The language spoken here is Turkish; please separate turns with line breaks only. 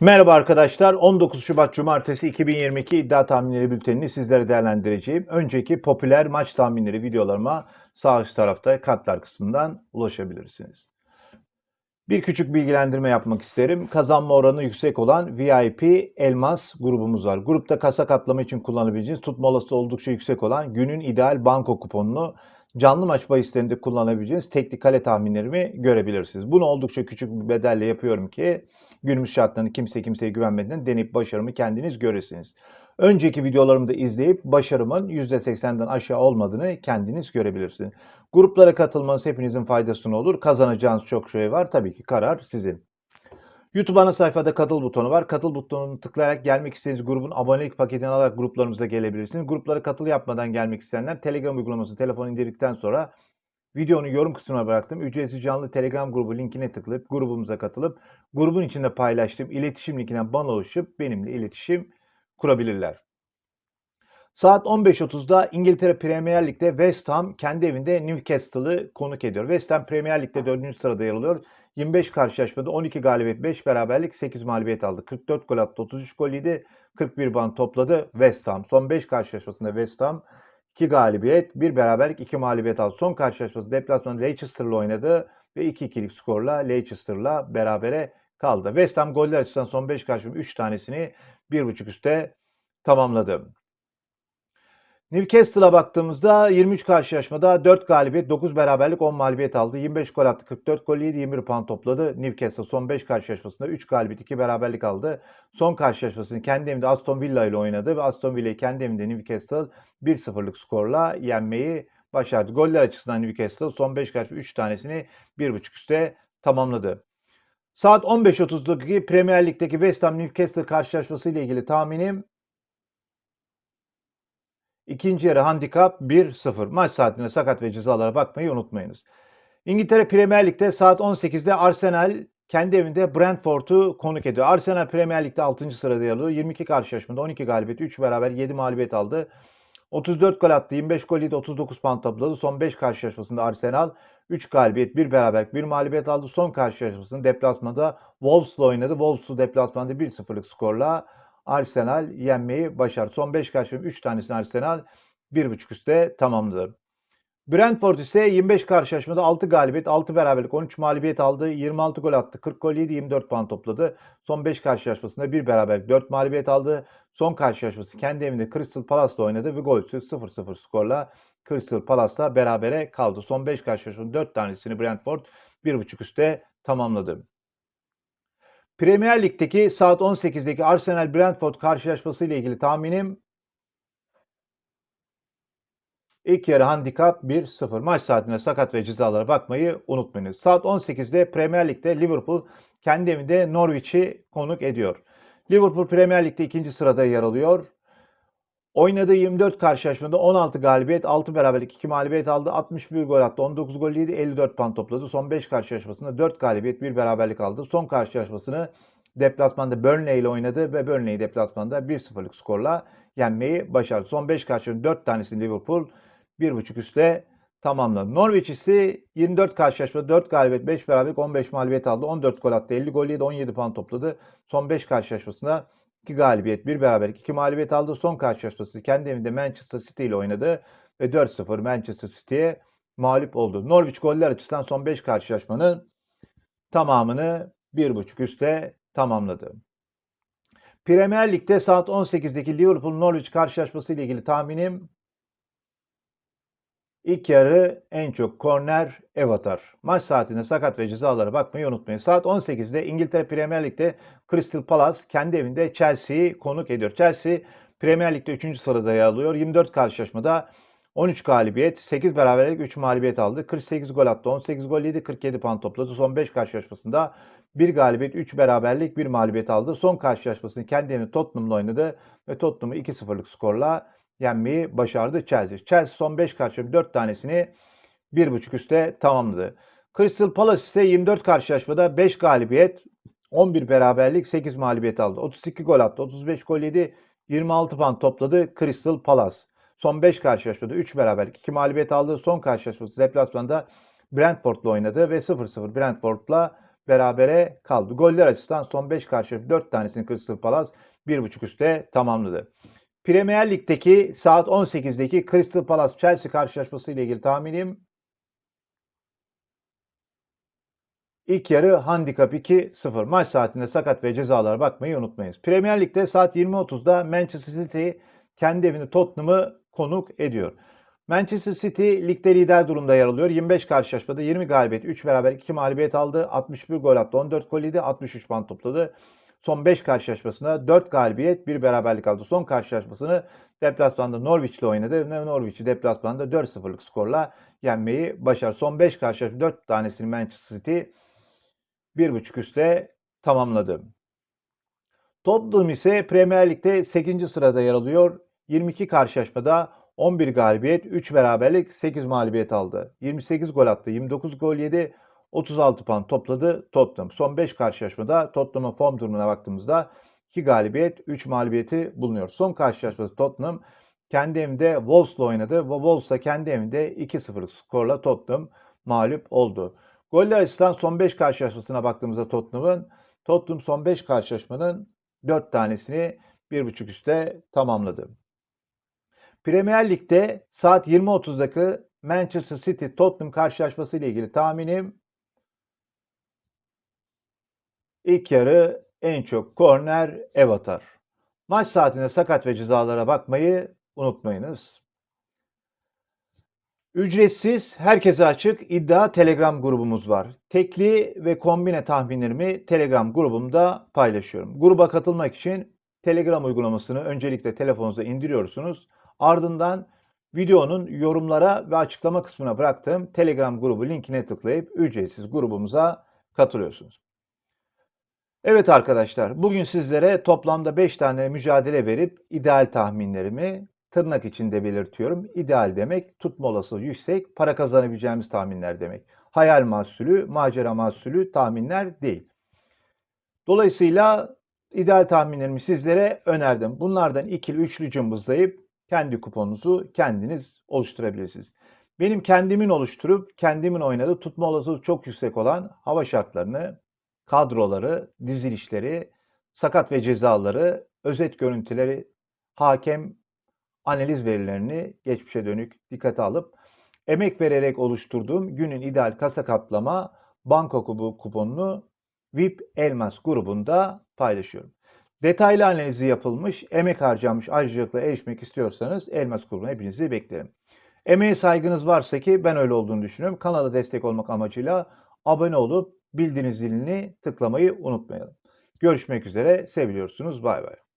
Merhaba arkadaşlar. 19 Şubat Cumartesi 2022 iddia tahminleri bültenini sizlere değerlendireceğim. Önceki popüler maç tahminleri videolarıma sağ üst tarafta kartlar kısmından ulaşabilirsiniz. Bir küçük bilgilendirme yapmak isterim. Kazanma oranı yüksek olan VIP Elmas grubumuz var. Grupta kasa katlama için kullanabileceğiniz tutma olasılığı oldukça yüksek olan günün ideal banko kuponunu canlı maç bahislerinde kullanabileceğiniz teknik kale tahminlerimi görebilirsiniz. Bunu oldukça küçük bir bedelle yapıyorum ki günümüz şartlarında kimse kimseye güvenmeden deneyip başarımı kendiniz göresiniz. Önceki videolarımı da izleyip başarımın %80'den aşağı olmadığını kendiniz görebilirsiniz. Gruplara katılmanız hepinizin faydasına olur. Kazanacağınız çok şey var. Tabii ki karar sizin. YouTube ana sayfada katıl butonu var. Katıl butonunu tıklayarak gelmek istediğiniz grubun abonelik paketini alarak gruplarımıza gelebilirsiniz. Gruplara katıl yapmadan gelmek isteyenler Telegram uygulamasını telefonu indirdikten sonra videonun yorum kısmına bıraktım. Ücretsiz canlı Telegram grubu linkine tıklayıp grubumuza katılıp grubun içinde paylaştığım iletişim linkinden bana ulaşıp benimle iletişim kurabilirler. Saat 15.30'da İngiltere Premier Lig'de West Ham kendi evinde Newcastle'ı konuk ediyor. West Ham Premier Lig'de 4. sırada yer alıyor. 25 karşılaşmada 12 galibiyet, 5 beraberlik, 8 mağlubiyet aldı. 44 gol attı, 33 gol yedi, 41 ban topladı West Ham. Son 5 karşılaşmasında West Ham 2 galibiyet, 1 beraberlik, 2 mağlubiyet aldı. Son karşılaşması deplasmanda Leicester'la oynadı ve 2-2'lik skorla Leicester'la berabere kaldı. West Ham goller açısından son 5 karşılaşma 3 tanesini 1.5 üste tamamladı. Newcastle'a baktığımızda 23 karşılaşmada 4 galibiyet, 9 beraberlik, 10 mağlubiyet aldı. 25 gol attı, 44 gol yedi, 21 puan topladı. Newcastle son 5 karşılaşmasında 3 galibiyet, 2 beraberlik aldı. Son karşılaşmasını kendi evinde Aston Villa ile oynadı ve Aston Villa'yı kendi evinde Newcastle 1-0'lık skorla yenmeyi başardı. Goller açısından Newcastle son 5 karşılaşma 3 tanesini 1.5 üste tamamladı. Saat 15.30'daki Premier Lig'deki West Ham Newcastle karşılaşması ile ilgili tahminim İkinci yarı handikap 1-0. Maç saatinde sakat ve cezalara bakmayı unutmayınız. İngiltere Premier Lig'de saat 18'de Arsenal kendi evinde Brentford'u konuk ediyor. Arsenal Premier Lig'de 6. sırada yer alıyor. 22 karşılaşmada 12 galibiyet, 3 beraber 7 mağlubiyet aldı. 34 gol attı, 25 gol yedi, 39 puan topladı. Son 5 karşılaşmasında Arsenal 3 galibiyet, 1 beraber, 1 mağlubiyet aldı. Son karşılaşmasında deplasmanda Wolves'la oynadı. Wolves'u deplasmanda 1-0'lık skorla Arsenal yenmeyi başardı. Son 5 karşılaşma 3 tanesini Arsenal 1.5 üstte tamamladı. Brentford ise 25 karşılaşmada 6 galibiyet, 6 beraberlik, 13 mağlubiyet aldı. 26 gol attı, 40 gol yedi, 24 puan topladı. Son 5 karşılaşmasında 1 beraberlik, 4 mağlubiyet aldı. Son karşılaşması kendi evinde Crystal Palace'la oynadı ve golsüz 0-0 skorla Crystal Palace'la berabere kaldı. Son 5 karşılaşmanın 4 tanesini Brentford 1.5 üstte tamamladı. Premier Lig'deki saat 18'deki Arsenal Brentford karşılaşması ile ilgili tahminim ilk yarı handikap 1-0. Maç saatine sakat ve cezalara bakmayı unutmayınız. Saat 18'de Premier Lig'de Liverpool kendi evinde Norwich'i konuk ediyor. Liverpool Premier Lig'de ikinci sırada yer alıyor. Oynadığı 24 karşılaşmada 16 galibiyet, 6 beraberlik, 2 mağlubiyet aldı. 61 gol attı, 19 gol yedi, 54 puan topladı. Son 5 karşılaşmasında 4 galibiyet, 1 beraberlik aldı. Son karşılaşmasını deplasmanda Burnley ile oynadı ve Burnley deplasmanda 1-0'lık skorla yenmeyi başardı. Son 5 karşılaşmanın 4 tanesini Liverpool 1.5 üstte tamamladı. Norwich ise 24 karşılaşmada 4 galibiyet, 5 beraberlik, 15 mağlubiyet aldı. 14 gol attı, 50 gol yedi, 17 puan topladı. Son 5 karşılaşmasında 2 galibiyet, 1 beraberlik, 2 mağlubiyet aldı. Son karşılaşması kendi evinde Manchester City ile oynadı ve 4-0 Manchester City'ye mağlup oldu. Norwich goller açısından son 5 karşılaşmanın tamamını 1.5 üstte tamamladı. Premier Lig'de saat 18'deki Liverpool Norwich karşılaşması ile ilgili tahminim ilk yarı en çok korner ev atar. Maç saatinde sakat ve cezalara bakmayı unutmayın. Saat 18'de İngiltere Premier Lig'de Crystal Palace kendi evinde Chelsea'yi konuk ediyor. Chelsea Premier Lig'de 3. sırada yer alıyor. 24 karşılaşmada 13 galibiyet, 8 beraberlik, 3 mağlubiyet aldı. 48 gol attı, 18 gol yedi, 47 puan topladı. Son 5 karşılaşmasında 1 galibiyet, 3 beraberlik, 1 mağlubiyet aldı. Son karşılaşmasını kendi evinde Tottenham'la oynadı ve Tottenham'ı 2-0'lık skorla yenmeyi başardı Chelsea. Chelsea son 5 karşılaşma 4 tanesini 1.5 üstte tamamladı. Crystal Palace ise 24 karşılaşmada 5 galibiyet, 11 beraberlik, 8 mağlubiyet aldı. 32 gol attı, 35 gol yedi, 26 puan topladı Crystal Palace. Son 5 karşılaşmada 3 beraberlik, 2 mağlubiyet aldı. Son karşılaşması deplasmanda Brentford'la oynadı ve 0-0 Brentford'la berabere kaldı. Goller açısından son 5 karşılaşma 4 tanesini Crystal Palace 1.5 üstte tamamladı. Premier Lig'deki saat 18'deki Crystal Palace Chelsea karşılaşması ile ilgili tahminim İlk yarı handikap 2-0. Maç saatinde sakat ve cezalara bakmayı unutmayınız. Premier Lig'de saat 20.30'da Manchester City kendi evinde Tottenham'ı konuk ediyor. Manchester City ligde lider durumda yer alıyor. 25 karşılaşmada 20 galibiyet, 3 beraber 2 mağlubiyet aldı. 61 gol attı, 14 gol yedi, 63 puan topladı. Son 5 karşılaşmasında 4 galibiyet, 1 beraberlik aldı. Son karşılaşmasını deplasmanda Norwich ile oynadı. Norwich'i deplasmanda 4-0'lık skorla yenmeyi başardı. Son 5 karşılaşma 4 tanesini Manchester City 1.5 üstte tamamladı. Tottenham ise Premier Lig'de 8. sırada yer alıyor. 22 karşılaşmada 11 galibiyet, 3 beraberlik, 8 mağlubiyet aldı. 28 gol attı, 29 gol yedi, 36 puan topladı Tottenham. Son 5 karşılaşmada Tottenham'ın form durumuna baktığımızda 2 galibiyet, 3 mağlubiyeti bulunuyor. Son karşılaşmada Tottenham kendi evinde Wolves'la oynadı ve Wolves da kendi evinde 2-0'lık skorla Tottenham mağlup oldu. Goller açısından son 5 karşılaşmasına baktığımızda Tottenham'ın Tottenham son 5 karşılaşmanın 4 tanesini 1.5 üstte tamamladı. Premier Lig'de saat 20.30'daki Manchester City Tottenham karşılaşması ile ilgili tahminim ilk yarı en çok korner ev atar. Maç saatinde sakat ve cezalara bakmayı unutmayınız. Ücretsiz, herkese açık iddia Telegram grubumuz var. Tekli ve kombine tahminlerimi Telegram grubumda paylaşıyorum. Gruba katılmak için Telegram uygulamasını öncelikle telefonunuza indiriyorsunuz. Ardından videonun yorumlara ve açıklama kısmına bıraktığım Telegram grubu linkine tıklayıp ücretsiz grubumuza katılıyorsunuz. Evet arkadaşlar, bugün sizlere toplamda 5 tane mücadele verip ideal tahminlerimi tırnak içinde belirtiyorum. İdeal demek tutma olasılığı yüksek, para kazanabileceğimiz tahminler demek. Hayal mahsulü, macera mahsulü tahminler değil. Dolayısıyla ideal tahminlerimi sizlere önerdim. Bunlardan ikili üçlü cımbızlayıp kendi kuponunuzu kendiniz oluşturabilirsiniz. Benim kendimin oluşturup kendimin oynadığı tutma olasılığı çok yüksek olan hava şartlarını, kadroları, dizilişleri, sakat ve cezaları, özet görüntüleri, hakem analiz verilerini geçmişe dönük dikkate alıp emek vererek oluşturduğum günün ideal kasa kaplama banko kuponunu VIP Elmas grubunda paylaşıyorum. Detaylı analizi yapılmış, emek harcanmış ayrıcalıkla erişmek istiyorsanız Elmas grubuna hepinizi beklerim. Emeğe saygınız varsa ki ben öyle olduğunu düşünüyorum. Kanala destek olmak amacıyla abone olup bildiğiniz zilini tıklamayı unutmayalım. Görüşmek üzere, seviliyorsunuz. Bay bay.